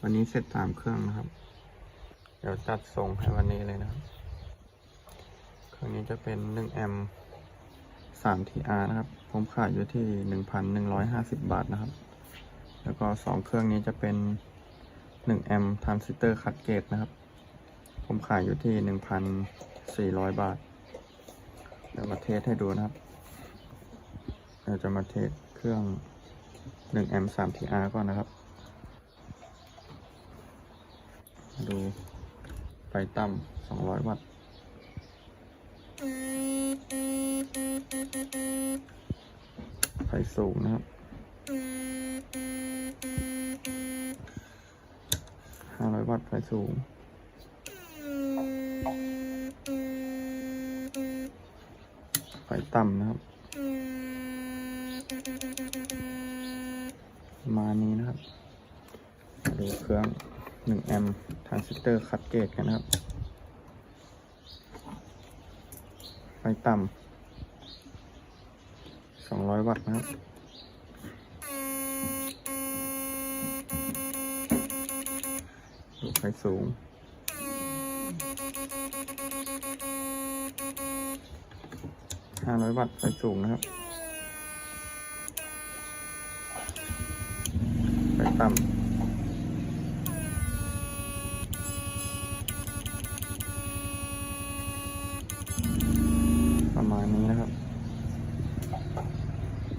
วันนี้เสร็จสามเครื่องนะครับ เดี๋ยวจัดส่งให้วันนี้เลยนะครับ เครื่องนี้จะเป็น1แอมป์3 TR นะครับ ผมขายอยู่ที่1,150บาทนะครับ แล้วก็สองเครื่องนี้จะเป็น1แอมป์ทรานซิสเตอร์คัดเกตนะครับ ผมขายอยู่ที่1,400บาท เดี๋ยวมาเทสให้ดูนะครับ เราจะมาเทสเครื่อง1แอมป์3 TR ก่อนนะครับ มา ดูไฟต่ำ200วัตต์ไฟสูงนะครับ500วัตต์ไฟสูงไฟต่ำนะครับ มานี้นะครับ ดูเครื่อง 1แอมป์ทางซิสเตอร์คัดเกตกันนะครับ ไฟต่ำ200 วัตต์นะครับไฟสูงห้าร้อยวัตต์ไฟสูงนะครับ ไฟต่ำ